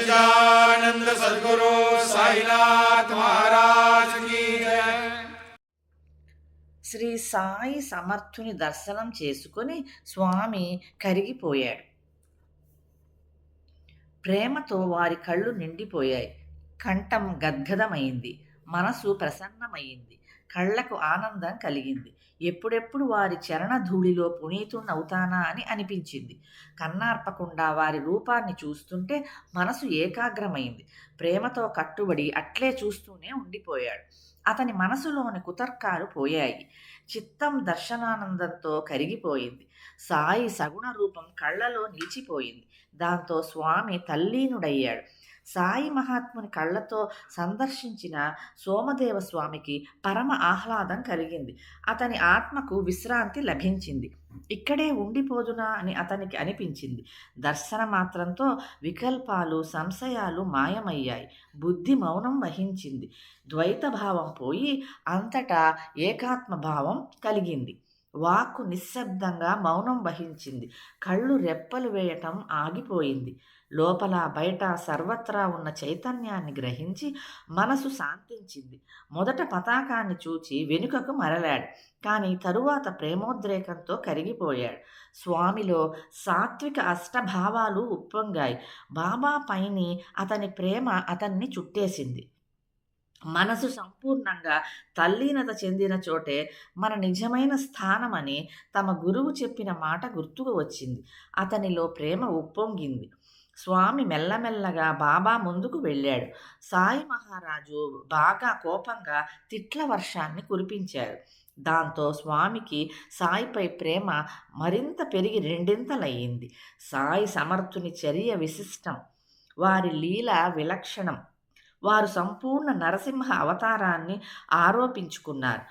सच्चिदानंद सदगुरु साईनाथ महाराज की जय శ్రీ సాయి సమర్థుని దర్శనం చేసుకుని స్వామి కరిగిపోయాడు ప్రేమతో వారి కళ్ళు నిండిపోయాయి కంఠం గద్గదమైంది మనసు ప్రసన్నమైంది కళ్ళకు ఆనందం కలిగింది. ఎప్పుడెప్పుడు వారి చరణ ధూళిలో పునీతుణ్ణవుతానా అని అనిపించింది. కన్నార్పకుండా వారి రూపాన్ని చూస్తుంటే మనసు ఏకాగ్రమైంది. ప్రేమతో కట్టుబడి అట్లే చూస్తూనే ఉండిపోయాడు. అతని మనసులోని కుతర్కాలు పోయాయి. చిత్తం దర్శనానందంతో కరిగిపోయింది. సాయి సగుణ రూపం కళ్ళలో నిలిచిపోయింది. దాంతో స్వామి తల్లీనుడయ్యాడు. సాయి మహాత్ముని కళ్ళతో సందర్శించిన సోమదేవ స్వామికి పరమ ఆహ్లాదం కలిగింది. అతని ఆత్మకు విశ్రాంతి లభించింది. ఇక్కడే ఉండిపోదునా అని అతనికి అనిపించింది. దర్శన మాత్రంతో వికల్పాలు సంశయాలు మాయమయ్యాయి. బుద్ధి మౌనం వహించింది. ద్వైత భావం పోయి అంతటా ఏకాత్మ భావం కలిగింది. వాక్కు నిశ్శబ్దంగా మౌనం వహించింది. కళ్ళు రెప్పలు వేయటం ఆగిపోయింది. లోపల బయట సర్వత్రా ఉన్న చైతన్యాన్ని గ్రహించి మనసు శాంతించింది. మొదట పతాకాన్ని చూచి వెనుకకు మరలాడు. కానీ తరువాత ప్రేమోద్రేకంతో కరిగిపోయాడు. స్వామిలో సాత్విక అష్టభావాలు ఉప్పొంగాయి. బాబా పైని అతని ప్రేమ అతన్ని చుట్టేసింది. మనసు సంపూర్ణంగా తల్లీనత చెందిన చోటే మన నిజమైన స్థానమని తమ గురువు చెప్పిన మాట గుర్తుకు వచ్చింది. అతనిలో ప్రేమ ఉప్పొంగింది. స్వామి మెల్లమెల్లగా బాబా ముందుకు వెళ్ళాడు. సాయి మహారాజు బాగా కోపంగా తిట్ల వర్షాన్ని కురిపించారు. దాంతో స్వామికి సాయిపై ప్రేమ మరింత పెరిగి రెండింతలయ్యింది. సాయి సమర్థుని చర్య విశిష్టం. వారి లీల విలక్షణం. వారు సంపూర్ణ నరసింహ అవతారాన్ని ఆరోపించుకున్నారు.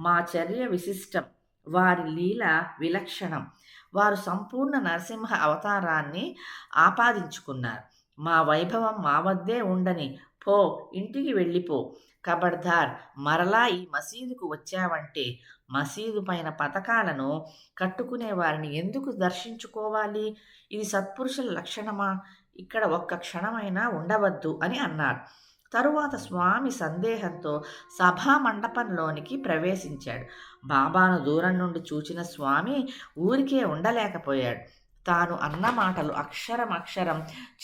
మా చర్య విశిష్టం వారి లీల విలక్షణం. వారు సంపూర్ణ నరసింహ అవతారాన్ని ఆపాదించుకున్నారు. మా వైభవం మా వద్దే ఉండని పో ఇంటికి వెళ్ళిపో. కబడ్దార్ మరలా ఈ మసీదుకు వచ్చావంటే మసీదు పైన పథకాలను కట్టుకునే వారిని ఎందుకు దర్శించుకోవాలి? ఇది సత్పురుషుల లక్షణమా? ఇక్కడ ఒక్క క్షణమైనా ఉండవద్దు అని అన్నారు. తరువాత స్వామి సందేహంతో సభా మండపంలోనికి ప్రవేశించాడు. బాబాను దూరం నుండి చూచిన స్వామి ఊరికే ఉండలేకపోయాడు. తాను అన్న మాటలు అక్షరం అక్షరం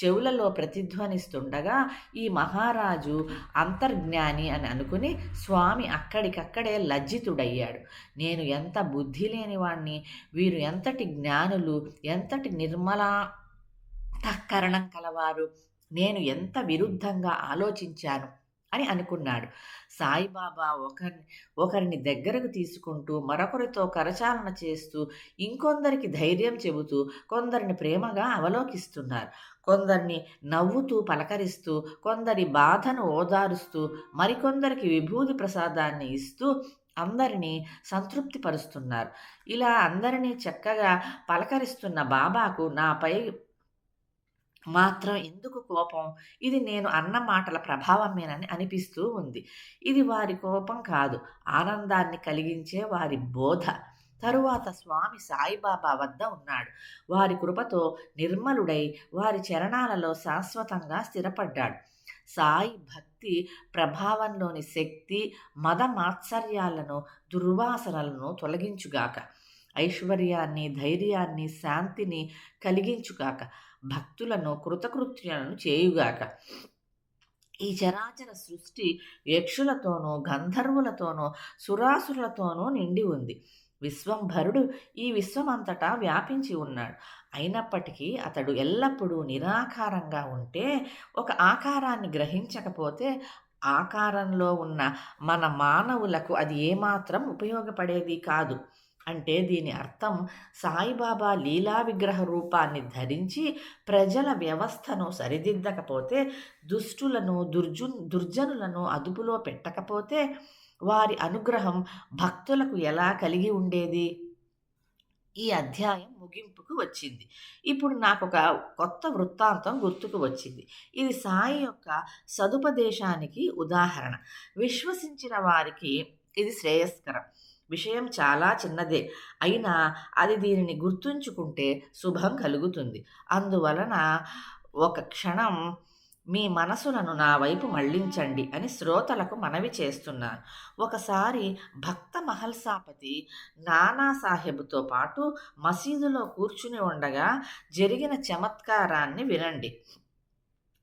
చెవులలో ప్రతిధ్వనిస్తుండగా ఈ మహారాజు అంతర్జ్ఞాని అని అనుకుని స్వామి అక్కడికక్కడే లజ్జితుడయ్యాడు. నేను ఎంత బుద్ధి లేనివాణ్ణి వీరు ఎంతటి జ్ఞానులు ఎంతటి నిర్మలా తక్కరణం కలవారు నేను ఎంత విరుద్ధంగా ఆలోచించాను అని అనుకున్నాడు. సాయిబాబా ఒకరిని ఒకరిని దగ్గరకు తీసుకుంటూ మరొకరితో కరచాలన చేస్తూ ఇంకొందరికి ధైర్యం చెబుతూ కొందరిని ప్రేమగా అవలోకిస్తున్నారు. కొందరిని నవ్వుతూ పలకరిస్తూ కొందరి బాధను ఓదారుస్తూ మరికొందరికి విభూతి ప్రసాదాన్ని ఇస్తూ అందరినీ సంతృప్తిపరుస్తున్నారు. ఇలా అందరినీ చక్కగా పలకరిస్తున్న బాబాకు నాపై మాత్రం ఎందుకు కోపం? ఇది నేను అన్న మాటల ప్రభావమేనని అనిపిస్తూ ఉంది. ఇది వారి కోపం కాదు ఆనందాన్ని కలిగించే వారి బోధ. తరువాత స్వామి సాయిబాబా వద్ద ఉన్నాడు. వారి కృపతో నిర్మలుడై వారి చరణాలలో శాశ్వతంగా స్థిరపడ్డాడు. సాయి భక్తి ప్రభావంలోని శక్తి మద మాత్సర్యాలను దుర్వాసనలను తొలగించుగాక. ఐశ్వర్యాన్ని ధైర్యాన్ని శాంతిని కలిగించుగాక. భక్తులను కృతకృత్యులను చేయుగాక. ఈ చరాచర సృష్టి యక్షులతోనూ గంధర్వులతోనూ సురాసులతోనూ నిండి ఉంది. విశ్వంభరుడు ఈ విశ్వమంతటా వ్యాపించి ఉన్నాడు. అయినప్పటికీ అతడు ఎల్లప్పుడూ నిరాకారంగా ఉంటే ఒక ఆకారాన్ని గ్రహించకపోతే ఆకారంలో ఉన్న మన మానవులకు అది ఏమాత్రం ఉపయోగపడేది కాదు. అంటే దీని అర్థం సాయిబాబా లీలా విగ్రహ రూపాన్ని ధరించి ప్రజల వ్యవస్థను సరిదిద్దకపోతే దుష్టులను దుర్జు దుర్జనులను అదుపులో పెట్టకపోతే వారి అనుగ్రహం భక్తులకు ఎలా కలిగి ఉండేది? ఈ అధ్యాయం ముగింపుకు వచ్చింది. ఇప్పుడు నాకు ఒక కొత్త వృత్తాంతం గుర్తుకు వచ్చింది. ఇది సాయి యొక్క సదుపదేశానికి ఉదాహరణ. విశ్వసించిన వారికి ఇది శ్రేయస్కరం. విషయం చాలా చిన్నదే. అయినా అది దీనిని గుర్తుంచుకుంటే శుభం కలుగుతుంది. అందువలన ఒక క్షణం మీ మనసులను నా వైపు మళ్ళించండి అని శ్రోతలకు మనవి చేస్తున్నాను. ఒకసారి భక్త మహల్సాపతి నానాసాహెబ్తో పాటు మసీదులో కూర్చుని ఉండగా జరిగిన చమత్కారాన్ని వినండి.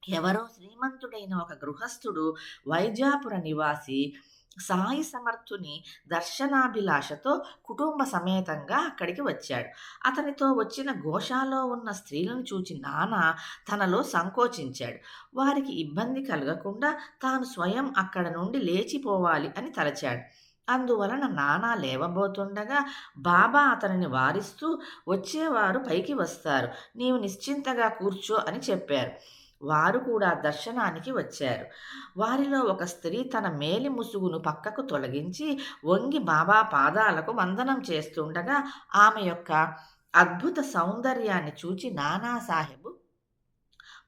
ఎవరో శ్రీమంతుడైన ఒక గృహస్థుడు వైజాపుర నివాసి సాయి సమర్థుని దర్శనాభిలాషతో కుటుంబ సమేతంగా అక్కడికి వచ్చాడు. అతనితో వచ్చిన ఘోషాలో ఉన్న స్త్రీలను చూచి నాన్న తనలో సంకోచించాడు. వారికి ఇబ్బంది కలగకుండా తాను స్వయం అక్కడ నుండి లేచిపోవాలి అని తలచాడు. అందువలన నానా లేవబోతుండగా బాబా అతనిని వారిస్తూ వచ్చేవారు పైకి వస్తారు. నీవు నిశ్చింతగా కూర్చో అని చెప్పారు. వారు కూడా దర్శనానికి వచ్చారు. వారిలో ఒక స్త్రీ తన మేలి ముసుగును పక్కకు తొలగించి వంగి బాబా పాదాలకు వందనం చేస్తుండగా ఆమె యొక్క అద్భుత సౌందర్యాన్ని చూచి నానాసాహెబు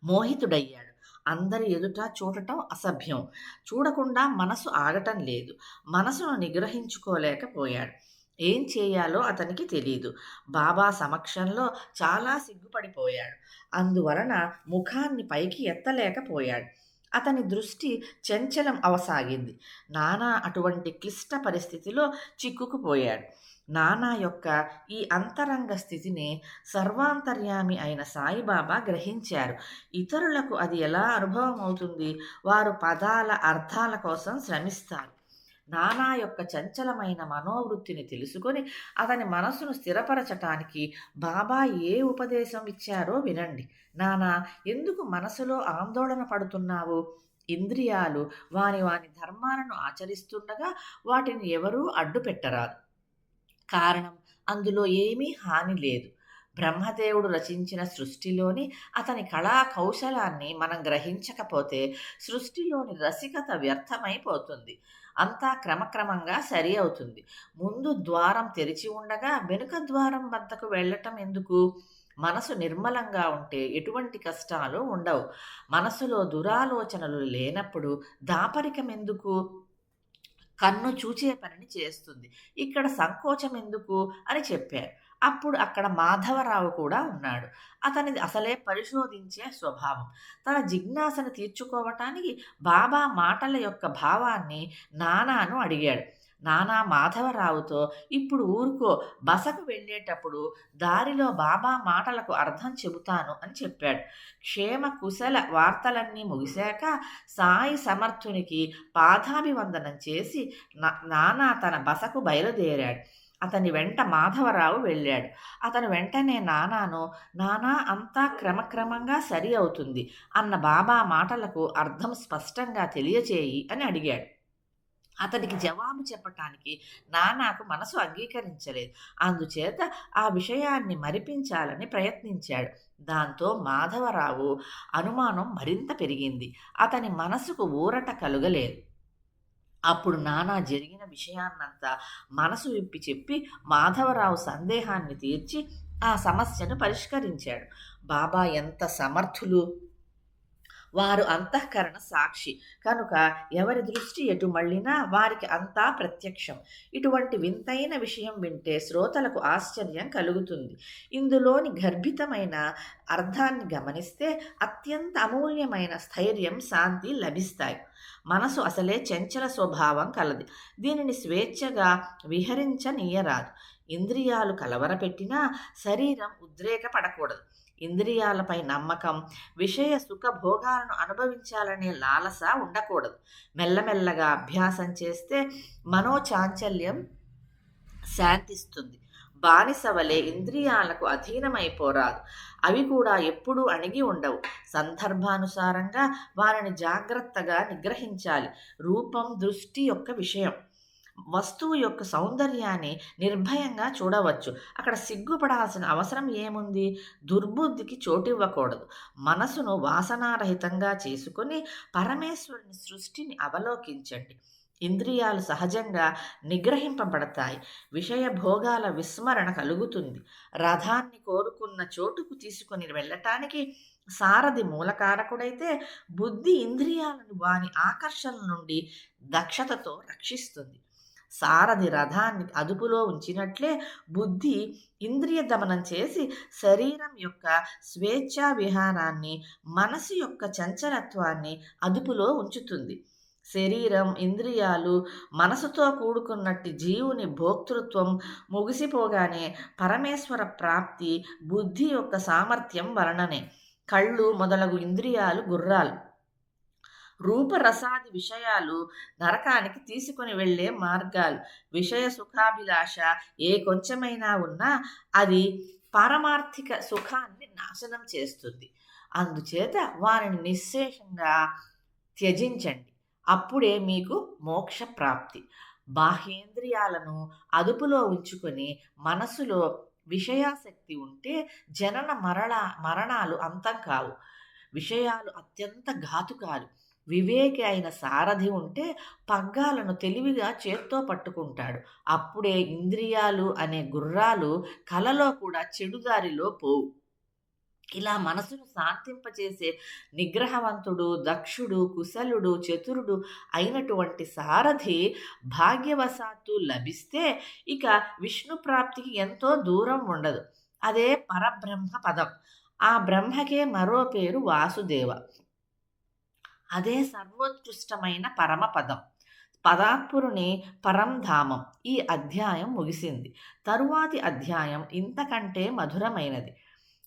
మోహితుడయ్యాడు. అందరి ఎదుట చూడటం అసభ్యం. చూడకుండా మనసు ఆగటం లేదు. మనసును నిగ్రహించుకోలేకపోయాడు. ఏం చేయాలో అతనికి తెలియదు బాబా సమక్షంలో చాలా సిగ్గుపడిపోయాడు. అందువలన ముఖాన్ని పైకి ఎత్తలేకపోయాడు. అతని దృష్టి చంచలం అవసాగింది. నానా అటువంటి క్లిష్ట పరిస్థితిలో చిక్కుకుపోయాడు. నానా యొక్క ఈ అంతరంగ స్థితిని సర్వాంతర్యామి అయిన సాయిబాబా గ్రహించారు. ఇతరులకు అది ఎలా అనుభవం అవుతుంది వారు పదాల అర్థాల కోసం శ్రమిస్తారు. నానా యొక్క చంచలమైన మనోవృత్తిని తెలుసుకొని అతని మనసును స్థిరపరచటానికి బాబా ఏ ఉపదేశం ఇచ్చారో వినండి. నానా ఎందుకు మనసులో ఆందోళన పడుతున్నావు? ఇంద్రియాలు వాని వాని ధర్మాలను ఆచరిస్తుండగా వాటిని ఎవరూ అడ్డు పెట్టరాదు. కారణం అందులో ఏమీ హాని లేదు. బ్రహ్మదేవుడు రచించిన సృష్టిలోని అతని కళా కౌశలాన్ని మనం గ్రహించకపోతే సృష్టిలోని రసికత వ్యర్థమైపోతుంది. అంతా క్రమక్రమంగా సరి అవుతుంది. ముందు ద్వారం తెరిచి ఉండగా వెనుక ద్వారం వద్దకు వెళ్ళటం ఎందుకు? మనసు నిర్మలంగా ఉంటే ఎటువంటి కష్టాలు ఉండవు. మనసులో దురాలోచనలు లేనప్పుడు దాపరికం ఎందుకు? కన్ను చూచే పనిని చేస్తుంది. ఇక్కడ సంకోచం ఎందుకు? అని చెప్పారు. అప్పుడు అక్కడ మాధవరావు కూడా ఉన్నాడు. అతనిది అసలే పరిశోధించే స్వభావం. తన జిజ్ఞాసను తీర్చుకోవటానికి బాబా మాటల యొక్క భావాన్ని నానాను అడిగాడు. నానా మాధవరావుతో ఇప్పుడు ఊరుకో బసకు వెళ్ళేటప్పుడు దారిలో బాబా మాటలకు అర్థం చెబుతాను అని చెప్పాడు. క్షేమ కుశల వార్తలన్నీ ముగిశాక సాయి సమర్థునికి పాదాభివందనం చేసి నానా తన బసకు బయలుదేరాడు. అతని వెంట మాధవరావు వెళ్ళాడు. అతను వెంటనే నానాను నానా అంతా క్రమక్రమంగా సరి అవుతుంది అన్న బాబా మాటలకు అర్థం స్పష్టంగా తెలియచేయి అని అడిగాడు. అతనికి జవాబు చెప్పటానికి నానాకు మనసు అంగీకరించలేదు. అందుచేత ఆ విషయాన్ని మరిపించాలని ప్రయత్నించాడు. దాంతో మాధవరావు అనుమానం మరింత పెరిగింది. అతని మనసుకు ఊరట కలుగలేదు. అప్పుడు నానా జరిగిన విషయాన్నంతా మనసు విప్పి చెప్పి మాధవరావు సందేహాన్ని తీర్చి ఆ సమస్యను పరిష్కరించాడు. బాబా ఎంత సమర్థులు! వారు అంతఃకరణ సాక్షి. కనుక ఎవరి దృష్టి ఎటు మళ్ళినా వారికి అంతా ప్రత్యక్షం. ఇటువంటి వింతైన విషయం వింటే శ్రోతలకు ఆశ్చర్యం కలుగుతుంది. ఇందులోని గర్భితమైన అర్థాన్ని గమనిస్తే అత్యంత అమూల్యమైన స్థైర్యం శాంతి లభిస్తాయి. మనసు అసలే చంచల స్వభావం కలది. దీనిని స్వేచ్ఛగా విహరించనీయరాదు. ఇంద్రియాలు కలవరపెట్టినా శరీరం ఉద్రేకపడకూడదు. ఇంద్రియాలపై నమ్మకం విషయ సుఖ భోగాలను అనుభవించాలనే లాలస ఉండకూడదు. మెల్లమెల్లగా అభ్యాసం చేస్తే మనోచాంచల్యం శాంతిస్తుంది. బానిస వలె ఇంద్రియాలకు అధీనమైపోరాదు. అవి కూడా ఎప్పుడూ అణిగి ఉండవు. సందర్భానుసారంగా వారిని జాగ్రత్తగా నిగ్రహించాలి. రూపం దృష్టి యొక్క విషయం. వస్తువు యొక్క సౌందర్యాన్ని నిర్భయంగా చూడవచ్చు. అక్కడ సిగ్గుపడాల్సిన అవసరం ఏముంది? దుర్బుద్ధికి చోటివ్వకూడదు. మనసును వాసనారహితంగా చేసుకుని పరమేశ్వరుని సృష్టిని అవలోకించండి. ఇంద్రియాలు సహజంగా నిగ్రహింపబడతాయి. విషయ భోగాల విస్మరణ కలుగుతుంది. రథాన్ని కోరుకున్న చోటుకు తీసుకుని వెళ్ళటానికి సారథి మూలకారకుడైతే బుద్ధి ఇంద్రియాలను వాని ఆకర్షణ నుండి దక్షతతో రక్షిస్తుంది. సారథి రథాన్ని అదుపులో ఉంచినట్లే బుద్ధి ఇంద్రియ దమనం చేసి శరీరం యొక్క స్వేచ్ఛా విహారాన్ని మనసు యొక్క చంచలత్వాన్ని అదుపులో ఉంచుతుంది. శరీరం ఇంద్రియాలు మనసుతో కూడుకున్నట్టు జీవుని భోక్తృత్వం ముగిసిపోగానే పరమేశ్వర ప్రాప్తి బుద్ధి యొక్క సామర్థ్యం వలననే. కళ్ళు మొదలగు ఇంద్రియాలు గుర్రాలు. రూపరసాది విషయాలు నరకానికి తీసుకొని వెళ్ళే మార్గాలు. విషయ సుఖాభిలాష ఏ కొంచెమైనా ఉన్నా అది పారమార్థిక సుఖాన్ని నాశనం చేస్తుంది. అందుచేత వారిని నిశ్శేషంగా త్యజించండి. అప్పుడే మీకు మోక్ష ప్రాప్తి. బాహ్యేంద్రియాలను అదుపులో ఉంచుకొని మనసులో విషయాసక్తి ఉంటే జనన మరణ మరణాలు అంతం కావు. విషయాలు అత్యంత ఘాతుకాలు. వివేకి అయిన సారథి ఉంటే పగ్గాలను తెలివిగా చేత్తో పట్టుకుంటాడు. అప్పుడే ఇంద్రియాలు అనే గుర్రాలు కలలో కూడా చెడుదారిలో పోవు. ఇలా మనసును శాంతింపచేసే నిగ్రహవంతుడు దక్షుడు కుశలుడు చతురుడు అయినటువంటి సారథి భాగ్యవశాత్తు లభిస్తే ఇక విష్ణు ప్రాప్తికి ఎంతో దూరం ఉండదు. అదే పరబ్రహ్మ పదం. ఆ బ్రహ్మకే మరో పేరు వాసుదేవ. అదే సర్వోత్కృష్టమైన పరమపదం. పదాత్పురుని పరంధామం. ఈ అధ్యాయం ముగిసింది. తరువాతి అధ్యాయం ఇంతకంటే మధురమైనది.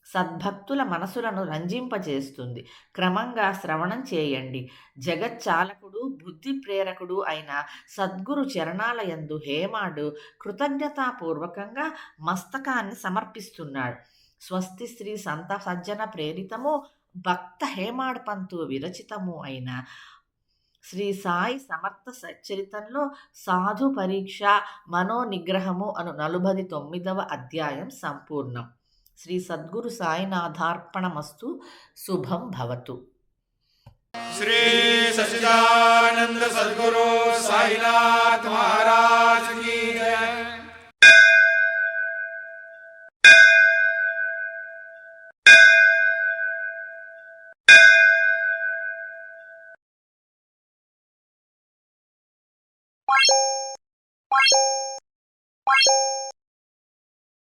సద్భక్తుల మనసులను రంజింపజేస్తుంది. క్రమంగా శ్రవణం చేయండి. జగచ్చాలకుడు బుద్ధి ప్రేరకుడు అయిన సద్గురు చరణాలయందు హేమాడు కృతజ్ఞతాపూర్వకంగా మస్తకాన్ని సమర్పిస్తున్నాడు. స్వస్తి శ్రీ సంత సజ్జన ప్రేరితము భక్త హేమాడ్ పంతు విరచితము అయిన శ్రీ సాయి సమర్థ సచ్చరితంలో సాధు పరీక్ష మనోనిగ్రహము అను నలుభది తొమ్మిదవ అధ్యాయం సంపూర్ణం. శ్రీ సద్గురు సాయినాథార్పణమస్తు శుభం భవతు. శ్రీ సచిదానంద సద్గురు సాయినాథ్ మహారాజ్